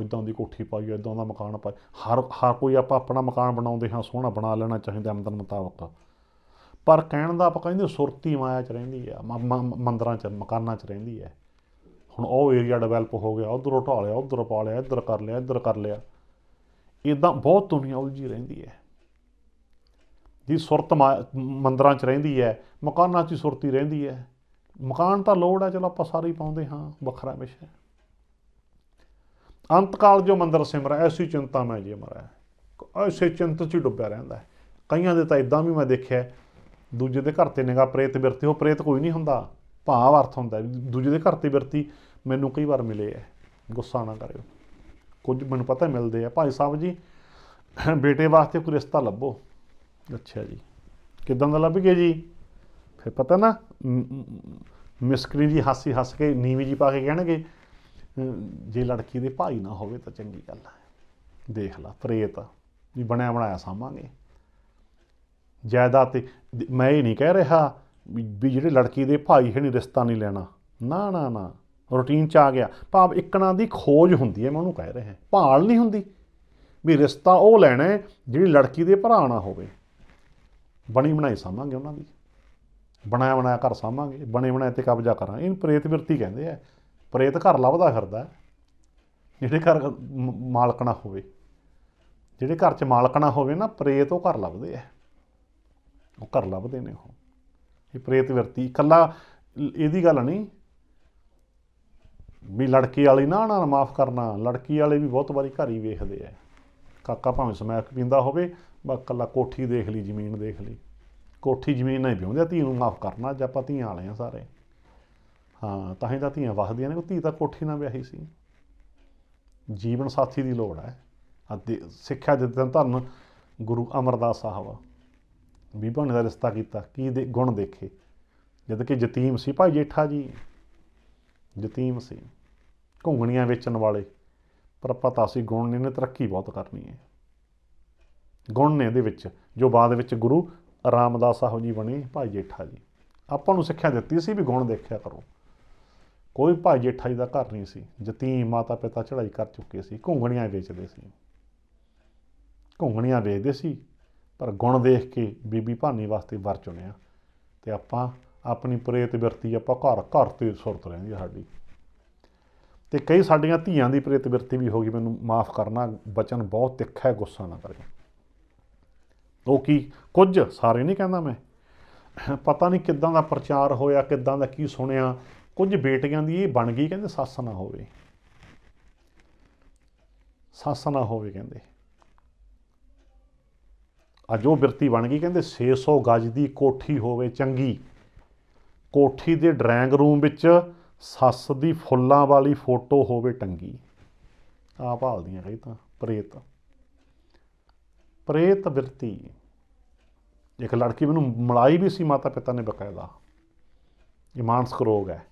ਇਦਾਂ ਦੀ ਕੋਠੀ ਪਾਈ ਇਦਾਂ ਦਾ ਮਕਾਨ ਪਾਈ। ਹਰ ਹਰ ਕੋਈ ਆਪਾਂ ਆਪਣਾ ਮਕਾਨ ਬਣਾਉਂਦੇ ਹਾਂ, ਸੋਹਣਾ ਬਣਾ ਲੈਣਾ ਚਾਹੀਦਾ ਆਮਦਨ ਮੁਤਾਬਕ। ਪਰ ਕਹਿਣ ਦਾ ਆਪਾਂ ਕਹਿੰਦੇ ਸੁਰਤੀ ਮਾਇਆ 'ਚ ਰਹਿੰਦੀ ਆ ਮ- ਮ- ਮੰਦਰਾਂ 'ਚ, ਮਕਾਨਾਂ 'ਚ ਰਹਿੰਦੀ ਹੈ। ਹੁਣ ਉਹ ਏਰੀਆ ਡਿਵੈਲਪ ਹੋ ਗਿਆ, ਉਧਰੋਂ ਢਾ ਲਿਆ, ਉਧਰ ਪਾ ਲਿਆ, ਇੱਧਰ ਕਰ ਲਿਆ, ਇੱਧਰ ਕਰ ਲਿਆ। ਇਦਾਂ ਬਹੁਤ ਦੁਨੀਆ ਉਲਝੀ ਰਹਿੰਦੀ ਹੈ। ਜੀ ਸੁਰਤ ਮਾ- ਮੰਦਰਾਂ 'ਚ ਰਹਿੰਦੀ ਹੈ, ਮਕਾਨਾਂ 'ਚ ਹੀ ਸੁਰਤੀ ਰਹਿੰਦੀ ਹੈ। ਮਕਾਨ ਤਾਂ ਲੋੜ ਹੈ, ਚਲੋ ਆਪਾਂ ਸਾਰੇ ਹੀ ਪਾਉਂਦੇ ਹਾਂ, ਵੱਖਰਾ ਵਿਸ਼ਾ ਅੰਤਕਾਲ ਜੋ ਮੰਦਰ ਸਿਮਰੈ ਐਸੀ ਚਿੰਤਾ ਮੈਂ ਜੇ ਮਰੈ ਐਸੇ ਚਿੰਤ 'ਚ ਹੀ ਡੁੱਬਿਆ ਰਹਿੰਦਾ ਹੈ। ਕਈਆਂ ਦੇ ਤਾਂ ਇਦਾਂ ਵੀ ਮੈਂ ਦੇਖਿਆ ਦੂਜੇ ਦੇ ਘਰ ਤੇ ਨਿਗਾ ਪ੍ਰੇਤ ਬਿਰਤੀ, ਉਹ ਪ੍ਰੇਤ ਕੋਈ ਨਹੀਂ ਹੁੰਦਾ, ਭਾਵ ਅਰਥ ਹੁੰਦਾ ਦੂਜੇ ਦੇ ਘਰ ਤੇ ਬਿਰਤੀ ਮੈਨੂੰ ਕਈ ਵਾਰ ਮਿਲੇ ਹੈ, ਗੁੱਸਾ ਨਾ ਕਰਿਓ। ਕੁਝ ਮੈਨੂੰ ਪਤਾ ਮਿਲਦੇ ਆ। ਭਾਈ ਸਾਹਿਬ ਜੀ, ਬੇਟੇ ਵਾਸਤੇ ਕੋਈ ਰਿਸ਼ਤਾ ਲੱਭੋ? ਅੱਛਾ ਜੀ। ਕਿਦਾਂ ਦਾ ਲੱਭ ਗਿਆ ਜੀ? ਫਿਰ ਪਤਾ ਨਾ ਮਿਸਕਰੀ ਜੀ ਹਾਸੀ ਹੱਸ ਕੇ, ਨੀਵੀਂ ਜੀ ਪਾ ਕੇ ਕਹਿਣਗੇ ਜੇ ਲੜਕੀ ਦੇ ਭਾਈ ਨਾ ਹੋਵੇ ਤਾਂ ਚੰਗੀ ਗੱਲ ਹੈ। ਦੇਖ ਲਾ, ਪ੍ਰੇਤ ਵੀ ਬਣਿਆ ਬਣਾਇਆ ਸਾਂਭਾਂਗੇ। ਜਾਇਦਾਦ ਤੇ ਮੈਂ ਇਹ ਨਹੀਂ ਕਹਿ ਰਿਹਾ ਵੀ ਵੀ ਜਿਹੜੇ ਲੜਕੀ ਦੇ ਭਾਈ ਹੈ ਨਹੀਂ ਰਿਸ਼ਤਾ ਨਹੀਂ ਲੈਣਾ। ਨਾ ਨਾ ਨਾ। ਰੂਟੀਨ ਚ ਆ ਗਿਆ। ਭਾਵ ਇੱਕਣਾ ਦੀ ਖੋਜ ਹੁੰਦੀ ਹੈ, ਮੈਂ ਉਹਨੂੰ ਕਹਿ ਰਿਹਾ। ਭਾਲ ਨਹੀਂ ਹੁੰਦੀ ਵੀ ਰਿਸ਼ਤਾ ਉਹ ਲੈਣਾ ਜਿਹੜੀ ਲੜਕੀ ਦੇ ਭਰਾ ਨਾ ਹੋਵੇ। ਬਣੀ ਬਣਾਈ ਸਾਂਭਾਂਗੇ ਉਹਨਾਂ ਦੀ। ਬਣਾਇਆ ਬਣਾਇਆ ਘਰ ਸਾਂਭਾਂਗੇ ਬਣੇ ਬਣਾਏ ਤੇ ਕਬਜ਼ਾ ਕਰਾਂਗੇ। ਇਹਨੂੰ ਪ੍ਰੇਤ ਬਿਰਤੀ ਕਹਿੰਦੇ ਆ। ਪ੍ਰੇਤ ਘਰ ਲੱਭਦਾ ਫਿਰਦਾ ਜਿਹੜੇ ਘਰ ਮ- ਮਾਲਕ ਨਾ ਹੋਵੇ, ਜਿਹੜੇ ਘਰ 'ਚ ਮਾਲਕ ਨਾ ਹੋਵੇ ਨਾ, ਪ੍ਰੇਤ ਉਹ ਘਰ ਲੱਭਦੇ ਆ। ਉਹ ਘਰ ਲੱਭਦੇ ਨੇ ਉਹ। ਇਹ ਪ੍ਰੇਤ ਵਿਰਤੀ, ਇਕੱਲਾ ਇਹਦੀ ਗੱਲ ਨਹੀਂ। ਵੀ ਲੜਕੀ ਵਾਲੀ ਨਾ ਨਾ, ਮਾਫ ਕਰਨਾ। ਲੜਕੀ ਵਾਲੇ ਵੀ ਬਹੁਤ ਵਾਰੀ ਘਰ ਹੀ ਵੇਖਦੇ ਆ। ਕਾਕਾ ਭਾਵੇਂ ਸਮੈਕ ਪੀਂਦਾ ਹੋਵੇ, ਬਸ ਇਕੱਲਾ ਕੋਠੀ ਦੇਖ ਲਈ, ਜ਼ਮੀਨ ਦੇਖ ਲਈ। ਕੋਠੀ ਜ਼ਮੀਨ ਨਹੀਂ ਵਿਆਉਂਦੇ ਧੀ ਨੂੰ ਮਾਫ ਕਰਨਾ ਅੱਜ ਆਪਾਂ ਧੀਆਂ ਵਾਲੇ ਆ ਸਾਰੇ। ਹਾਂ, ਤਾਂ ਹੀ ਤਾਂ ਧੀਆਂ ਵਸਦੀਆਂ ਨੇ ਉਹ ਧੀ ਤਾਂ ਕੋਠੀ ਨਾਲ ਵਿਆਹੀ ਸੀ। ਜੀਵਨ ਸਾਥੀ ਦੀ ਲੋੜ ਹੈ। ਅਤੇ ਸਿੱਖਿਆ ਦਿੱਤੇ ਧੰਨ ਗੁਰੂ ਅਮਰਦਾਸ ਸਾਹਿਬ। ਬੀਬਾ ਨੇ ਦਾ ਰਿਸ਼ਤਾ ਕੀਤਾ, ਕੀ ਦੇ, ਗੁਣ ਦੇਖੇ। ਜਦ ਕਿ ਯਤੀਮ ਸੀ ਭਾਈ ਜੇਠਾ ਜੀ। ਯਤੀਮ ਸੀ। ਘੁੰਗਣੀਆਂ ਵੇਚਣ ਵਾਲੇ। ਪਰ ਪਤਾ ਸੀ ਗੁਣ ਨੇ ਇਹਨੇ ਤਰੱਕੀ ਬਹੁਤ ਕਰਨੀ ਹੈ। ਗੁਣ ਨੇ ਇਹਦੇ ਵਿੱਚ, ਜੋ ਬਾਅਦ ਵਿੱਚ ਗੁਰੂ ਰਾਮਦਾਸ ਸਾਹਿਬ ਜੀ ਬਣੇ ਭਾਈ ਜੇਠਾ ਜੀ। ਆਪਾਂ ਨੂੰ ਸਿੱਖਿਆ ਦਿੱਤੀ ਸੀ ਵੀ ਗੁਣ ਦੇਖਿਆ ਕਰੋ। ਕੋਈ ਭਾਈ ਜੇਠਾ ਜੀ ਦਾ ਘਰ ਨਹੀਂ ਸੀ। ਯਤੀਮ ਮਾਤਾ ਪਿਤਾ ਚੜ੍ਹਾਈ ਕਰ ਚੁੱਕੇ ਸੀ, ਘੁੰਗਣੀਆਂ ਵੇਚਦੇ ਸੀ। ਘੁੰਗਣੀਆਂ ਵੇਚਦੇ ਸੀ, ਪਰ ਗੁਣ ਦੇਖ ਕੇ ਬੀਬੀ ਭਾਨੀ ਵਾਸਤੇ ਵਰ ਚੁਣਿਆ। ਤੇ ਆਪਾਂ ਆਪਣੀ ਪ੍ਰੇਤ ਬਿਰਤੀ ਆਪਾਂ ਘਰ ਘਰ ਤੇ ਸੁਰਤ ਰਹਿੰਦੀ ਸਾਡੀ। ਤੇ ਕਈ ਸਾਡੀਆਂ ਧੀਆਂ ਦੀ ਪ੍ਰੇਤ ਬਿਰਤੀ ਵੀ ਹੋ ਗਈ, ਮੈਨੂੰ ਮਾਫ ਕਰਨਾ, ਬਚਨ ਬਹੁਤ ਤਿੱਖਾ ਹੈ, ਗੁੱਸਾ ਨਾ ਕਰਿਓ। ਉਹ ਕੀ ਕੁਝ ਸਾਰੇ ਨਹੀਂ ਕਹਿੰਦਾ ਮੈਂ। ਪਤਾ ਨਹੀਂ ਕਿੱਦਾਂ ਦਾ ਪ੍ਰਚਾਰ ਹੋਇਆ, ਕਿੱਦਾਂ ਦਾ ਕੀ ਸੁਣਿਆ। ਕੁਝ ਬੇਟੀਆਂ ਦੀ ਇਹ ਬਣ ਗਈ ਕਹਿੰਦੇ, ਸੱਸ ਨਾ ਹੋਵੇ। ਸੱਸ ਨਾ ਹੋਵੇ ਕਹਿੰਦੇ। ਅੱਜ ਉਹ ਬਿਰਤੀ ਬਣ ਗਈ ਕਹਿੰਦੇ 600 ਗਜ ਦੀ ਕੋਠੀ ਹੋਵੇ ਚੰਗੀ। ਕੋਠੀ ਦੇ ਡਰਾਇੰਗ ਰੂਮ ਵਿੱਚ ਸੱਸ ਦੀ ਫੁੱਲਾਂ ਵਾਲੀ ਫੋਟੋ ਹੋਵੇ ਟੰਗੀ। ਆ ਭਾਲਦੀਆਂ ਕਈ ਤਾਂ, ਪ੍ਰੇਤ। ਪ੍ਰੇਤ ਬਿਰਤੀ। ਇੱਕ ਲੜਕੀ ਮੈਨੂੰ ਮਲਾਈ ਵੀ ਸੀ ਮਾਤਾ ਪਿਤਾ ਨੇ ਬਕਾਇਦਾ। ਇਹ ਮਾਨਸਿਕ ਰੋਗ ਹੈ।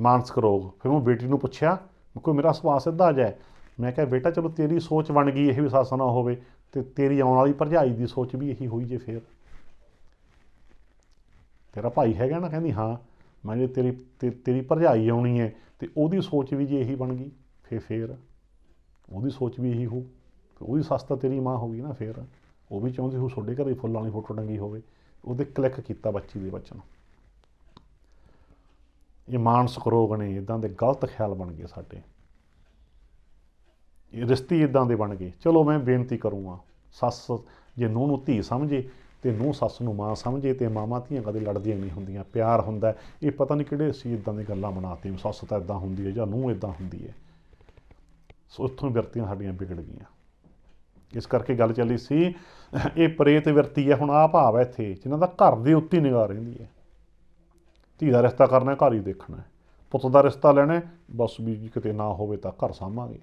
ਮਾਨਸਿਕ ਰੋਗ। ਫਿਰ ਮੈਂ ਬੇਟੀ ਨੂੰ ਪੁੱਛਿਆ ਕੋਈ ਮੇਰਾ ਸੁਭਾਅ ਸਿੱਧਾ ਜਾਏ ਮੈਂ ਕਿਹਾ, ਬੇਟਾ, ਚਲੋ ਤੇਰੀ ਸੋਚ ਬਣ ਗਈ, ਇਹ ਵੀ ਸੱਸ ਨਾ ਹੋਵੇ ਤੇ ਤੇਰੀ ਆਉਣ ਵਾਲੀ ਭਰਜਾਈ ਦੀ ਸੋਚ ਵੀ ਇਹੀ ਹੋਈ ਜੇ ਫੇਰ। ਤੇਰਾ ਭਾਈ ਹੈਗਾ ਨਾ? ਕਹਿੰਦੀ, ਹਾਂ, ਮੈਂ ਜੇ ਤੇਰੀ ਤੇਰੀ ਭਰਜਾਈ ਆਉਣੀ ਹੈ ਤੇ ਉਹਦੀ ਸੋਚ ਵੀ ਜੇ ਇਹੀ ਬਣ ਗਈ, ਫੇਰ ਫੇਰ ਉਹਦੀ ਸੋਚ ਵੀ ਇਹੀ ਹੋ ਉਹਦੀ ਸੱਸ ਤਾਂ ਤੇਰੀ ਮਾਂ ਹੋ ਗਈ ਨਾ ਫੇਰ, ਉਹ ਵੀ ਚਾਹੁੰਦੀ ਹੋ ਤੁਹਾਡੇ ਘਰੇ ਫੁੱਲਾਂ ਵਾਲੀ ਫੋਟੋ ਟੰਗੀ ਹੋਵੇ, ਉਹਦੇ ਕਲਿੱਕ ਕੀਤਾ ਬੱਚੀ ਦੇ ਬੱਚਨ। ਇਹ ਮਾਨਸਿਕ ਰੋਗ ਨੇ ਇਦਾਂ ਦੇ ਗਲਤ ਖਿਆਲ ਬਣ ਗਏ ਸਾਡੇ। ਇਹ ਰਿਸ਼ਤੇ ਇਦਾਂ ਦੇ ਬਣ ਗਏ। ਚਲੋ ਮੈਂ ਬੇਨਤੀ ਕਰੂੰਗਾ, ਸੱਸ ਜੇ ਨੂੰਹ ਨੂੰ ਧੀ ਸਮਝੇ, ਤੇ ਨੂੰਹ ਸੱਸ ਨੂੰ ਮਾਂ ਸਮਝੇ, ਤੇ ਮਾਵਾਂ ਧੀਆਂ ਕਦੇ ਲੜਦੀਆਂ ਨਹੀਂ ਹੁੰਦੀਆਂ, ਪਿਆਰ ਹੁੰਦਾ ਇਹ ਪਤਾ ਨਹੀਂ ਕਿਹੜੇ ਸੀ ਇਦਾਂ ਦੀ ਗੱਲਾਂ ਬਣਾਤੀਆਂ ਸੱਸ ਤਾਂ ਇਦਾਂ ਹੁੰਦੀ ਹੈ ਜਾਂ ਨੂੰਹ ਇਦਾਂ ਹੁੰਦੀ ਹੈ। ਸੋ ਇੱਥੋਂ ਹੀ ਵਿਰਤੀਆਂ ਸਾਡੀਆਂ ਵਿਗੜ ਗਈਆਂ। ਇਸ ਕਰਕੇ ਗੱਲ ਚੱਲੀ ਸੀ, ਇਹ ਪ੍ਰੇਤ ਵਿਰਤੀ ਹੈ, ਹੁਣ ਆ ਭਾਵ ਹੈ ਇੱਥੇ, ਜਿਨ੍ਹਾਂ ਦਾ ਘਰ ਦੇ ਉੱਤੇ ਨਿਗਾਹ ਰਹਿੰਦੀ ਹੈ। ਧੀ ਦਾ ਰਿਸ਼ਤਾ ਕਰਨਾ ਘਰ ਹੀ ਦੇਖਣਾ ਪੁੱਤ ਦਾ ਰਿਸ਼ਤਾ ਲੈਣਾ ਬਸ ਵੀ ਕਿਤੇ ਨਾ ਹੋਵੇ ਤਾਂ ਘਰ ਸਾਂਭਾਂਗੇ।